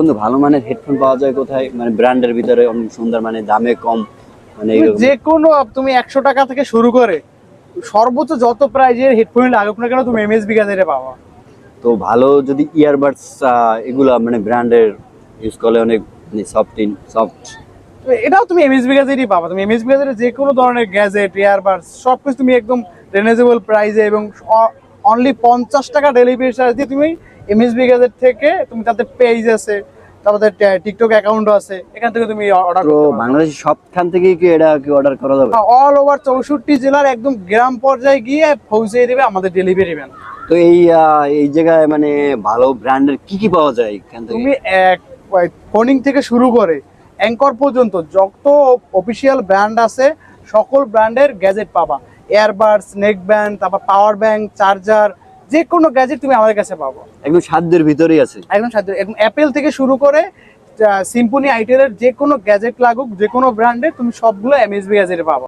বন্ধু ভালো মানের হেডফোন পাওয়া যায় কোথায়? মানে ব্র্যান্ডের ভিতরে অনেক সুন্দর মানে দামে কম মানে যে কোনো তুমি একশো টাকা থেকে শুরু করে সর্বোচ্চ যত প্রাইজের হেডফোন লাগুক না কেন তুমি এমএসবি গাজেটে পাবা। তো ভালো যদি ইয়ারবাডস এগুলা মানে ব্র্যান্ডের ইউজ করলে অনেক মানে সফট ইন সফট এটাও তুমি এমএসবি গাজেটই পাবা। তুমি এমএসবি গাজেটে যে কোনো ধরনের গ্যাজেট ইয়ারবাডস সব কিছু তুমি একদম রিজনেবল প্রাইসে এবং অনলি পঞ্চাশ টাকা ডেলিভারি চার্জ দিয়ে তুমি এমএসবি গাজেট থেকে তুমি তাদের পেজ আছে তারপরে টিকটক অ্যাকাউন্টও আছে এখান থেকে তুমি অর্ডার করতে পারো বাংলাদেশের সবখান থেকেই কি এটা কি অর্ডার করা যাবে? অল ওভার চৌষট্টি জেলার একদম গ্রাম পর্যায়ে গিয়ে পৌঁছে দেবে আমাদের ডেলিভারি ম্যান তো এই এই জায়গায় মানে ভালো ব্র্যান্ডের কি কি পাওয়া যায় এখান থেকে? তুমি এক ফোনিং থেকে শুরু করে অ্যাঙ্কর পর্যন্ত যত অফিসিয়াল ব্র্যান্ড আছে সকল ব্র্যান্ডের গ্যাজেট পাবা। এয়ারবাডস নেক ব্যান্ড তারপর পাওয়ার ব্যাংক চার্জার যে কোনো গ্যাজেট তুমি আমাদের কাছে পাবো। একদম সাধ্যের ভিতরেই আছে। একদম সাধ্য একদম অ্যাপেল থেকে শুরু করে সিম্পনি আইটেলের যে কোনো গ্যাজেট লাগুক যে কোনো ব্র্যান্ডে তুমি সবগুলো এমএসবি গ্যাজেটে পাবো।